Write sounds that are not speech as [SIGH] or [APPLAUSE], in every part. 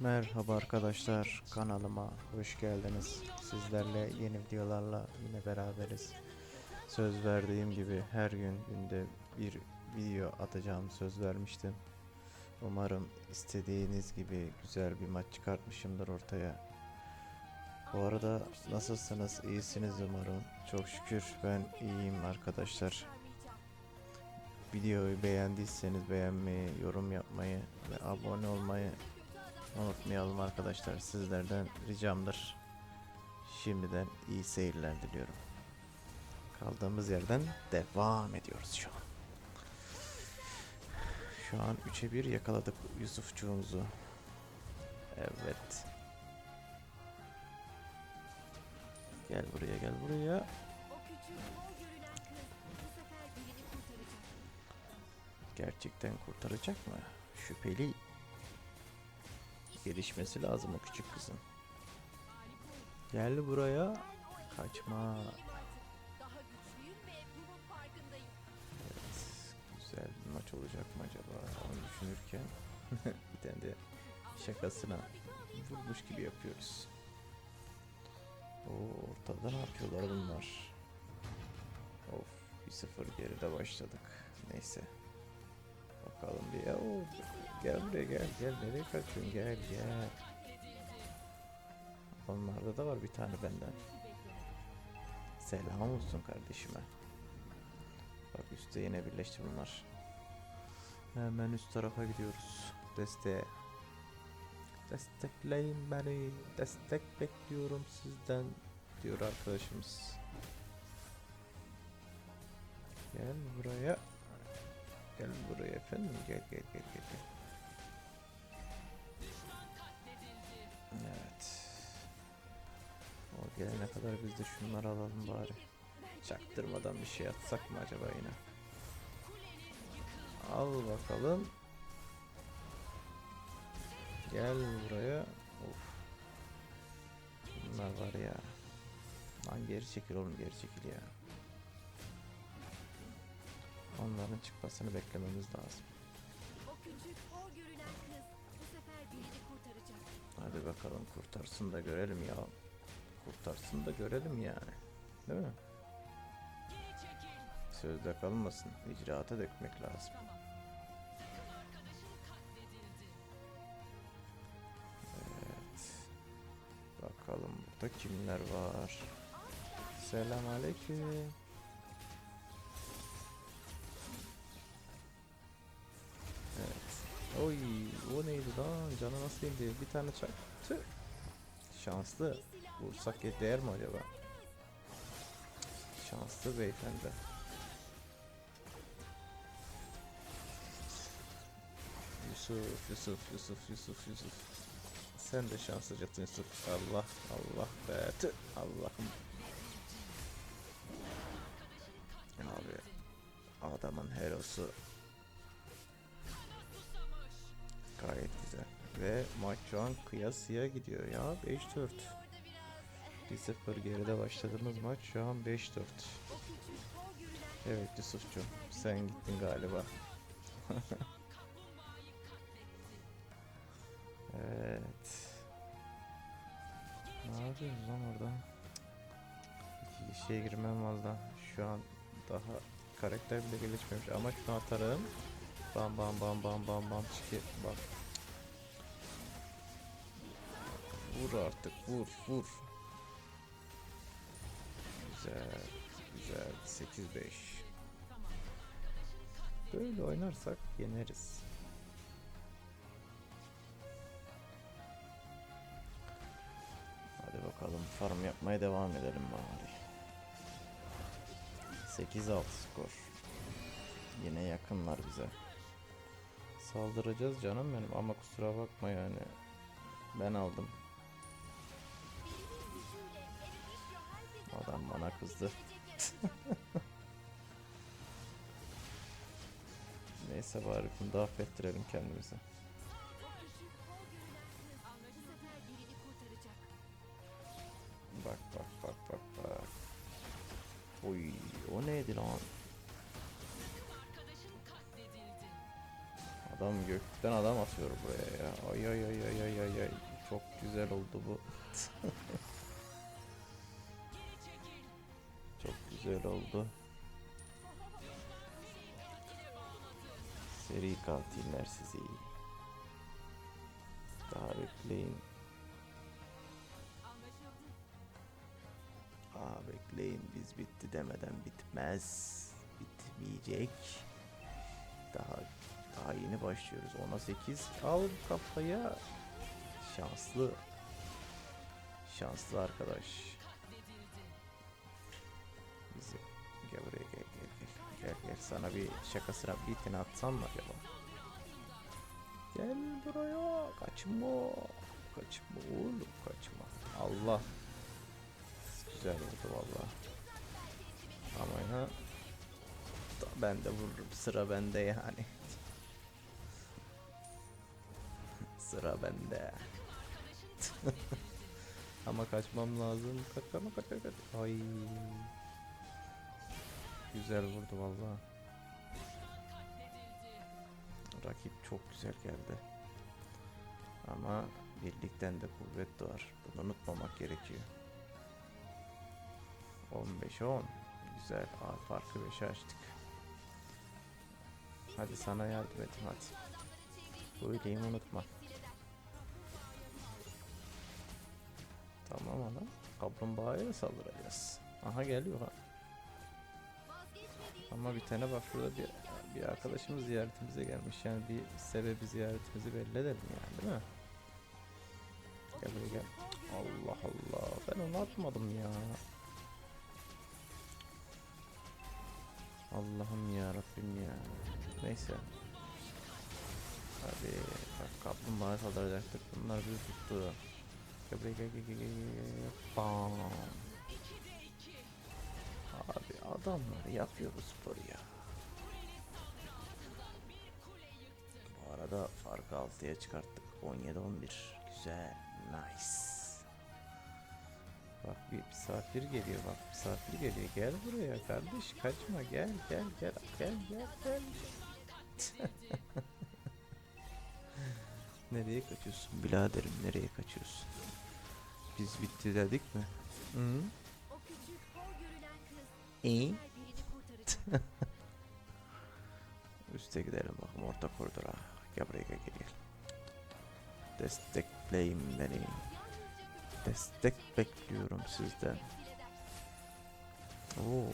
Merhaba arkadaşlar kanalıma hoş geldiniz. Sizlerle yeni videolarla yine beraberiz. Söz verdiğim gibi her gün günde bir video atacağım söz vermiştim. Umarım istediğiniz gibi güzel bir maç çıkartmışımdır ortaya. Bu arada nasılsınız? İyisiniz umarım. Çok şükür ben iyiyim arkadaşlar. Videoyu beğendiyseniz beğenmeyi, yorum yapmayı ve abone olmayı unutmayalım arkadaşlar. Sizlerden ricamdır. Şimdiden iyi seyirler diliyorum. Kaldığımız yerden devam ediyoruz şu an. Şu an 3'e 1 yakaladık Yusufçuğumuzu. Evet. Gel buraya gel buraya. Gerçekten kurtaracak mı? Şüpheli. Gelişmesi lazım o küçük kızın. Gel buraya. Kaçma. Evet, güzel bir maç olacak mı acaba? Onu düşünürken [LAUGHS] bir tane de şakasına vurmuş gibi yapıyoruz. Oo, ortada ne yapıyorlar bunlar? Of 1-0 geride başladık. Neyse. Bakalım bir. Oo, gel buraya gel gel nereye kaçıyorsun gel gel. Onlarda da var bir tane benden. Selam olsun kardeşime. Bak üstte yine birleşti bunlar. Hemen üst tarafa gidiyoruz. Desteğe. Destekleyin beni. Destek bekliyorum sizden diyor arkadaşımız. Gel buraya. Gel buraya efendim. Gel gel gel gel. gel. Evet. O gelene kadar biz de şunları alalım bari. Çaktırmadan bir şey atsak mı acaba yine? Al bakalım. Gel buraya. Of. Bunlar var ya. Lan geri çekil oğlum geri çekil ya. Onların çıkmasını beklememiz lazım. O küçük mor görünen kız bu sefer birini kurtaracak. Hadi bakalım kurtarsın da görelim ya. Kurtarsın da görelim yani. Değil mi? Sözde kalmasın. icraata dökmek lazım. Evet. Bakalım burada kimler var? Selam Oy, o neydi lan? Canı nasıl indi? Bir tane çak. Tüh. Şanslı. Vursak ya değer mi acaba? Şanslı beyefendi. Yusuf, Yusuf, Yusuf, Yusuf, Yusuf. Sen de şanslıcasın Yusuf. Allah, Allah be. Allah'ım. Abi, adamın herosu. Gayet güzel. Ve maç şu an kıyasıya gidiyor ya. 5-4. Orada biraz 1-0 geride başladığımız maç şu an 5-4. o küçük mor görünen Evet Yusuf'cum sen gittin galiba. [LAUGHS] evet. Ne yapıyoruz lan orada? İki kişiye girmem valla. Şu an daha karakter bile gelişmemiş ama şunu atarım. Bam bam bam bam bam bam çıkıyor. Bak. Vur artık vur vur. Güzel. Güzel. 8-5. Böyle oynarsak yeneriz. Hadi bakalım farm yapmaya devam edelim bari. 8-6 skor. Yine yakınlar bize. Saldıracağız canım benim ama kusura bakma yani. Ben aldım. Adam bana kızdı. [LAUGHS] Neyse bari bunu da affettirelim kendimize. Adam gökten adam atıyor buraya ya. Ay ay ay ay ay ay ay. Çok güzel oldu bu. [LAUGHS] Çok güzel oldu. Seri katiller sizi. Daha bekleyin. Aa bekleyin biz bitti demeden bitmez. Bitmeyecek. Daha daha yeni başlıyoruz. 10'a 8 al kafaya. Şanslı. Şanslı arkadaş. Bizi gel buraya gel gel gel. Gel gel sana bir şaka sıra bitini atsam mı acaba? Gel buraya. Kaçma. Kaçma oğlum kaçma. Allah. Güzel oldu valla. Ama ya ben de vururum. Sıra bende yani. Sıra bende. [LAUGHS] Ama kaçmam lazım. Kaç kaç kaç kaç. Ay. Güzel vurdu valla. Rakip çok güzel geldi. Ama birlikten de kuvvet doğar. Bunu unutmamak gerekiyor. 15 10. Güzel. Aa, farkı 5'e açtık. Hadi sana yardım edeyim hadi. Söyleyeyim unutma. Tamam ana. Kaplumbağaya saldıracağız. Aha geliyor ha. Ama bir tane bak şurada bir, bir arkadaşımız ziyaretimize gelmiş. Yani bir sebebi ziyaretimizi belli edelim yani değil mi? Gel buraya gel. Allah Allah. Ben onu atmadım ya. Allah'ım ya Rabbim ya. Neyse. Hadi bak kaplumbağa saldıracaktık. Bunlar bizi tuttu. Gel buraya gel gel gel gel. Bam. Abi adamlar yapıyor bu sporu ya. Bu arada farkı 6'ya çıkarttık. 17-11. Güzel. Nice. Bak bir misafir geliyor bak misafir geliyor gel buraya kardeş kaçma gel gel gel gel gel gel [LAUGHS] Nereye kaçıyorsun biraderim nereye kaçıyorsun Biz bitti dedik mi? Hı? O küçük hor görünen kız İyi. [LAUGHS] Üste gidelim bakalım orta koridora Gel buraya gel gel gel Destekleyin beni Destek bekliyorum sizden Oo,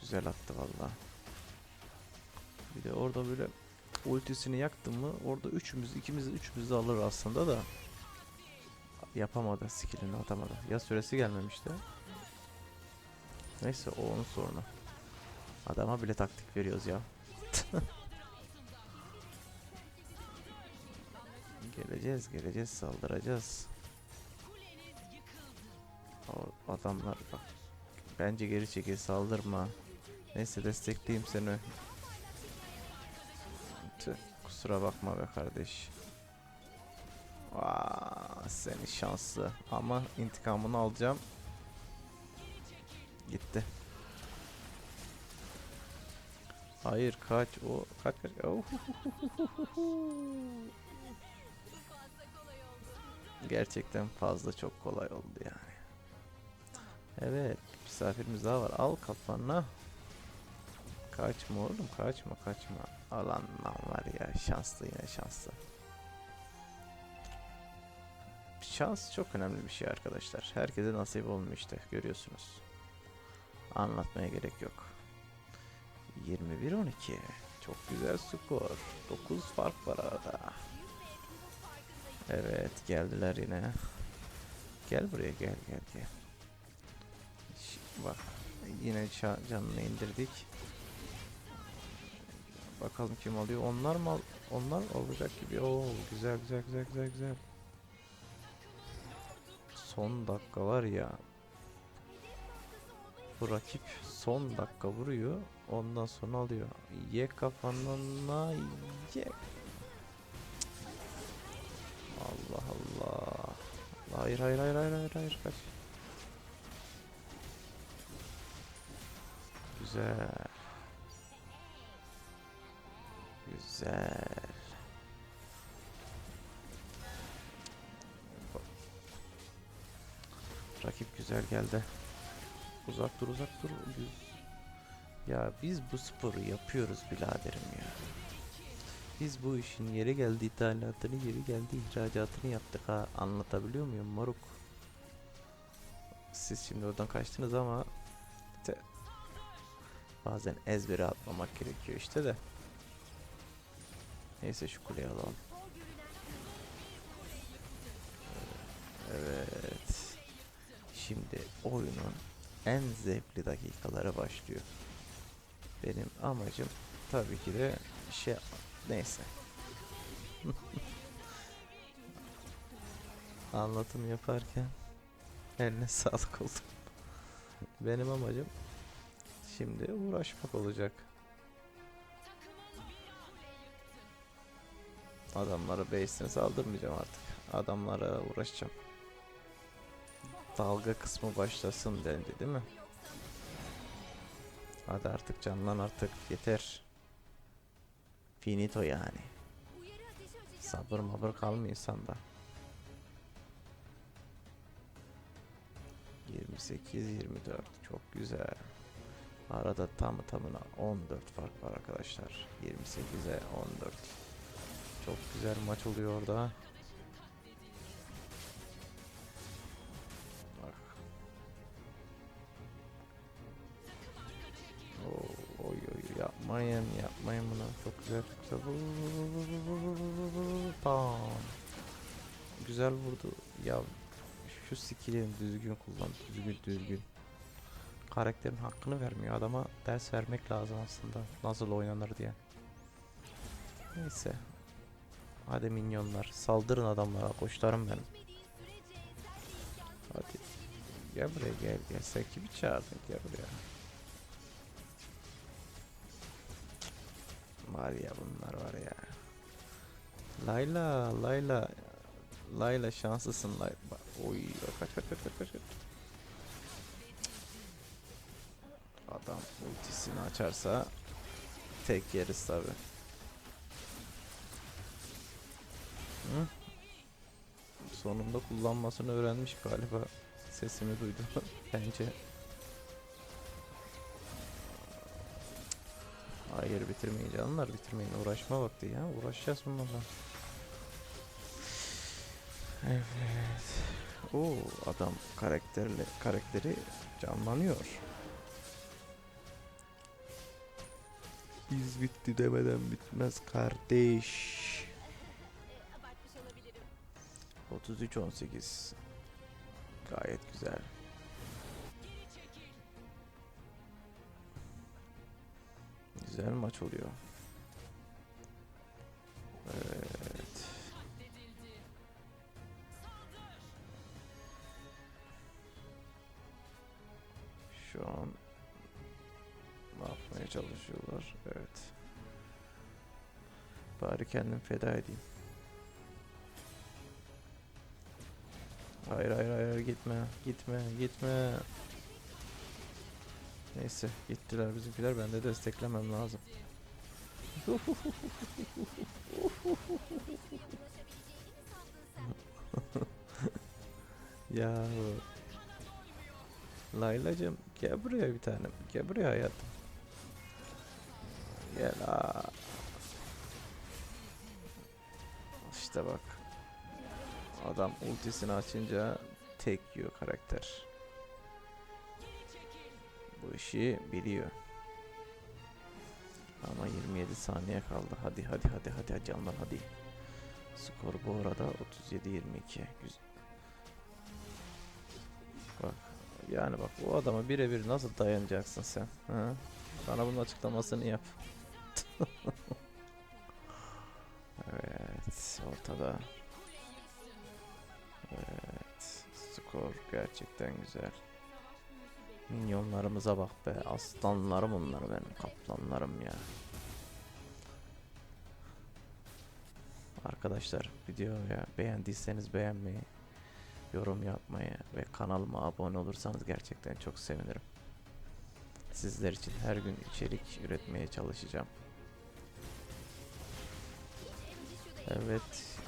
güzel attı valla. Bir de orada böyle ultisini yaktım mı orada üçümüz ikimiz üçümüz de alır aslında da yapamadı skillini atamadı. Ya süresi gelmemişti. Neyse o onun sorunu. Adama bile taktik veriyoruz ya. [LAUGHS] geleceğiz geleceğiz saldıracağız. O adamlar bak. Bence geri çekil saldırma. Neyse destekleyeyim seni. Tüh, kusura bakma be kardeş. Aa, seni şanslı. Ama intikamını alacağım. Gitti. Hayır kaç o kaç kaç. Oh. Gerçekten fazla çok kolay oldu yani. Evet, misafirimiz daha var. Al kafana. Kaçma oğlum, kaçma, kaçma. Alan lan var ya, şanslı yine şanslı. Şans çok önemli bir şey arkadaşlar. Herkese nasip olmuyor işte, görüyorsunuz. Anlatmaya gerek yok. 21-12. Çok güzel skor. 9 fark var arada. Evet, geldiler yine. Gel buraya, gel, gel, gel. Ş- Bak yine canını indirdik. Bakalım kim alıyor. Onlar mı al- onlar olacak gibi. Oo güzel güzel güzel güzel güzel. Son dakika var ya. Bu rakip son dakika vuruyor. Ondan sonra alıyor. Ye kafanına ye. Allah Allah. Hayır hayır hayır hayır hayır hayır kaç. Güzel. Güzel. Güzel geldi. Uzak dur uzak dur. Ya biz bu sporu yapıyoruz biraderim ya. Biz bu işin yeri geldi ithalatını, yeri geldi ihracatını yaptık ha. Anlatabiliyor muyum moruk? Siz şimdi oradan kaçtınız ama işte bazen ezbere atmamak gerekiyor işte de. Neyse şu kuleyi alalım. Evet. Şimdi oyunun en zevkli dakikaları başlıyor. Benim amacım tabii ki de şey neyse. [LAUGHS] Anlatım yaparken eline [LAUGHS] sağlık olsun. Benim amacım şimdi uğraşmak olacak. Adamlara base'ine saldırmayacağım artık. Adamlara uğraşacağım. Dalga kısmı başlasın dendi değil mi? Hadi artık canlan artık yeter. Finito yani. Sabır mabır kalmıyor insanda. 28 24 çok güzel. Arada tamı tamına 14 fark var arkadaşlar. 28'e 14. Çok güzel maç oluyor orada. Oy yapmayın bunu çok güzel vur. Bam. güzel vurdu ya şu skill'ini düzgün kullan düzgün düzgün karakterin hakkını vermiyor adama ders vermek lazım aslında nasıl oynanır diye neyse hadi minyonlar saldırın adamlara de imkanı hadi gel buraya gel gel sen kimi çağırdın gel buraya Var ya bunlar var ya. Layla, Layla. Layla şanslısın Layla. Oy kaç kaç kaç kaç. kaç. Adam ultisini açarsa tek yeriz tabi. Hı? Sonunda kullanmasını öğrenmiş galiba. Sesimi duydu [LAUGHS] bence. Hayır bitirmeyin canlar bitirmeyin uğraşma vakti ya uğraşacağız bunlarla. Evet. Oo adam karakterle karakteri canlanıyor. Biz bitti demeden bitmez kardeş. e, abartmış olabilirim. 33-18 Gayet güzel. Güzel maç oluyor. Evet. Şu an ne yapmaya çalışıyorlar? Evet. Bari kendim feda edeyim. Hayır hayır hayır gitme gitme gitme. Neyse gittiler bizimkiler ben de desteklemem lazım. [LAUGHS] Ya Laylacım gel buraya bir tanem. Gel buraya hayatım. Gel aa. İşte bak. Adam ultisini açınca tek yiyor karakter. Bu işi biliyor. Ama 27 saniye kaldı. Hadi hadi hadi hadi hadi canlar hadi. Skor bu arada 37-22. Güzel. Bak yani bak o adama birebir nasıl dayanacaksın sen? Ha? Bana bunun açıklamasını yap. [LAUGHS] evet ortada. Evet skor gerçekten güzel. Minyonlarımıza bak be aslanlarım onlar benim kaplanlarım ya. Arkadaşlar videoya beğendiyseniz beğenmeyi, yorum yapmayı ve kanalıma abone olursanız gerçekten çok sevinirim. Sizler için her gün içerik üretmeye çalışacağım. Evet.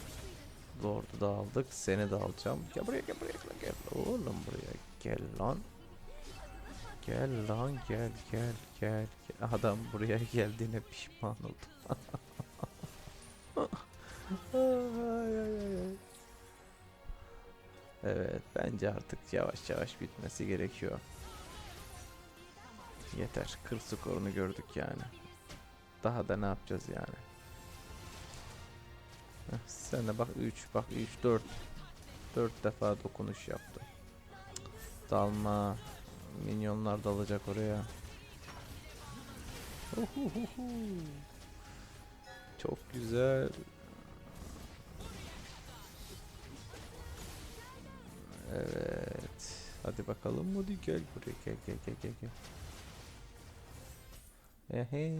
Lord'u da aldık. Seni de alacağım. Gel buraya gel buraya gel. Oğlum buraya gel lan. Gel lan gel gel gel. Adam buraya geldiğine pişman oldu. Evet bence artık yavaş yavaş bitmesi gerekiyor. Yeter. 40 skorunu gördük yani. Daha da ne yapacağız yani? Sen de bak 3 bak 3 4 4 defa dokunuş yaptı. Dalma. Minyonlar dalacak oraya. Uhuhuhu. Çok güzel. Evet. Hadi bakalım hadi gel buraya gel gel gel gel gel. Ehe,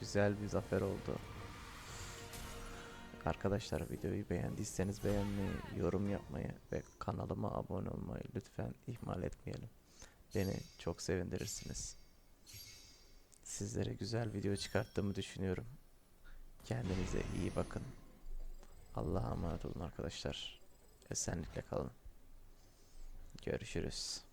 güzel bir zafer oldu. Arkadaşlar videoyu beğendiyseniz beğenmeyi, yorum yapmayı ve kanalıma abone olmayı lütfen ihmal etmeyelim. Beni çok sevindirirsiniz. Sizlere güzel video çıkarttığımı düşünüyorum. Kendinize iyi bakın. Allah'a emanet olun arkadaşlar. Esenlikle kalın. Görüşürüz.